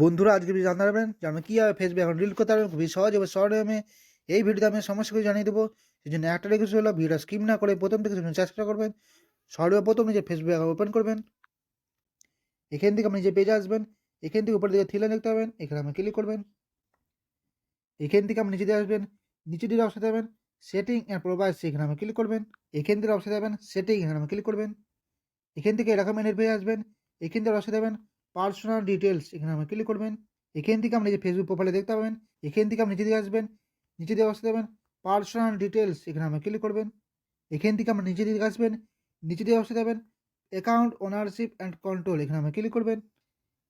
বন্ধুরা, আজকে ভিডিও জানতে পারবেন আমি কীভাবে ফেসবুক এখন রিল করতে পারবেন খুবই সহজ এবং শর্ট আমি এই ভিডিওতে আমি সমস্ত কিছু জানিয়ে দেবো। সেই জন্য একটা রিকোয়েস্ট হলো ভিডিওটা স্কিম না করে প্রথম থেকে চেষ্টা করবেন। সর্বপ্রথম নিজের ফেসবুক অ্যাকাউন্ট ওপেন করবেন। এখান থেকে আপনি যে পেজে আসবেন, এখান থেকে উপর দিকে থিলে দেখতে পাবেন, এখানে আপনি ক্লিক করবেন। এখান থেকে আপনি নিচে দিয়ে আসবেন, নিচে দিকে অবস্থা যাবেন সেটিং অ্যান্ড প্রোভাইস এখানে আপনি ক্লিক করবেন। এখান থেকে অবস্থা যাবেন সেটিং এখানে আপনি ক্লিক করবেন। এখান থেকে এরকম এনের পেয়ে আসবেন, এখান থেকে অবস্থা যাবেন পার্সোনাল ডিটেলস এখানে আপনি ক্লিক করবেন। এখান থেকে আপনি যে ফেসবুক প্রোফাইলে দেখতে পাবেন, এখান থেকে আপনি নিচে দিকে আসবেন, নিচে দিয়ে অবস্থা যাবেন পার্সোনাল ডিটেলস এখানে আপনি ক্লিক করবেন। এখান থেকে আপনি নিচে দিকে আসবেন, নিচে দিয়ে অবস্থা যাবেন অ্যাকাউন্ট ওনারশিপ অ্যান্ড কন্ট্রোল এখানে আপনি ক্লিক করবেন।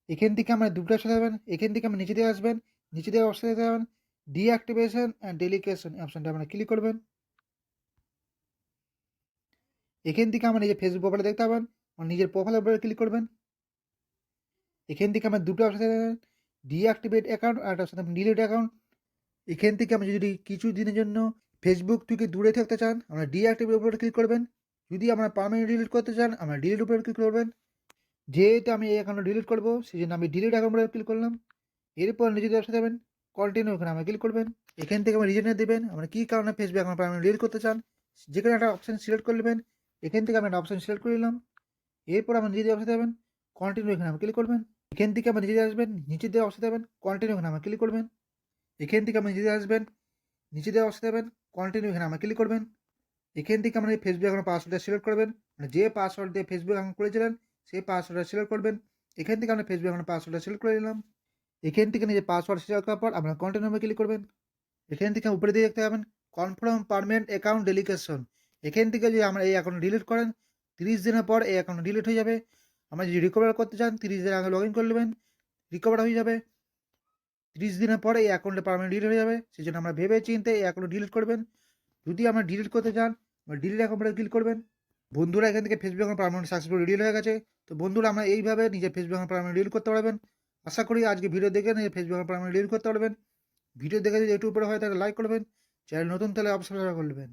এখান থেকে আমরা দুটো অপশন যাবেন এখান থেকে আপনি নিচে দিয়ে আসবেন, নিচে দিয়ে অবস্থা যাবেন ডিঅ্যাক্টিভেশন অ্যান্ড ডেলিকেশন অপশনটা আপনারা ক্লিক করবেন। এখান থেকে আমার নিজের ফেসবুক প্রোফাইলে দেখতে পাবেন আমার নিজের প্রোফাইলের উপরে ক্লিক করবেন। এখান থেকে আমার দুটো অপশন দেবেন ডিঅ্যাক্টিভেট অ্যাকাউন্ট আর একটা অপশন ডিলিট অ্যাকাউন্ট এখান থেকে আপনি যদি কিছু দিনের জন্য ফেসবুক থেকে দূরে থাকতে চান, আমরা ডিঅ্যাক্টিভের উপরে ক্লিক করবেন। যদি আমরা পারমানেন্ট ডিলিট করতে চান, আমরা ডিলিট উপরে ক্লিক করবেন। যেহেতু আমি এই অ্যাকাউন্ট ডিলিট করব সেই জন্য আমি ডিলিট অ্যাকাউন্ট ক্লিক করলাম। এরপর নিজে ব্যবসা দেবেন কন্টিনিউ এখানে আমরা ক্লিক করবেন। এখান থেকে আমার রিজনে দেবেন, আমরা কী কারণে ফেসবুক অ্যাকাউন্ট পারমানেন্ট ডিলিট করতে চান যে কোনো একটা অপশন সিলেক্ট করে নেবেন। এখান থেকে আমি একটা অপশন সিলেক্ট করে নিলাম। এরপর আমার নিজে ব্যবসা দেবেন কন্টিনিউ এখানে আমি ক্লিক করবেন। এখান থেকে আমার নিজে আসবেন, নিচে দিয়ে অবস্থা দেবেন কন্টিনিউ এখানে আমার ক্লিক করবেন। এখান থেকে আপনি নিজে আসবেন, নিচে দিয়ে অবস্থা দেবেন কন্টিনিউ এখানে আমার ক্লিক করবেন। এখান থেকে আপনি ফেসবুক অ্যাকাউন্ট পাসওয়ার্ডটা সিলেক্ট করবেন মানে যে পাসওয়ার্ড দিয়ে ফেসবুক অ্যাকাউন্ট করেছিলেন সেই পাসওয়ার্ডটা সিলেক্ট করবেন। এখান থেকে আমরা ফেসবুক অ্যাকাউন্ট পাসওয়ার্ডটা সিলেক্ট করে নিলাম এখান থেকে নিজের পাসওয়ার্ড সিলেক্ট করার পর আপনার কন্টিনিউ ক্লিক করবেন। এখান থেকে উপরে দিয়ে দেখতে পাবেন কনফার্ম পারমানেন্ট অ্যাকাউন্ট ডেলিকেশন এখান থেকে যদি আমরা এই অ্যাকাউন্ট ডিলিট করেন, তিরিশ দিনের পর এই অ্যাকাউন্ট ডিলিট হয়ে যাবে। আমরা যদি রিকভার করতে চান, তিরিশ দিন আগে লগ ইন করে নেবেন রিকভার হয়ে যাবে। তিরিশ দিনের পরে এই অ্যাকাউন্টে পারমানেন্ট ডিলিট হয়ে যাবে। সেই জন্য আমরা ভেবে চিনতে এই অ্যাকাউন্ট ডিলিট করবেন। যদি আমরা ডিলিট করতে চান ডিলিট অ্যাকাউন্টে ক্লিক করবেন। বন্ধুরা এখান থেকে Facebook account permanent successful deal হয়ে গেছে। তো বন্ধুরা, আমরা এইভাবে নিজের ফেসবুক অ্যাকাউন্ট পারমানেন্ট ডিলিট করতে পারবেন। আশা করি আজকে ভিডিও দেখে নিজের ফেসবুক অ্যাকাউন্ট পারমানেন্ট ডিলিট করতে পারবেন। ভিডিও দেখে যদি একটু উপরে হয়, তাহলে লাইক করবেন। চ্যানেল নতুন, তাহলে অবশ্যই করবেন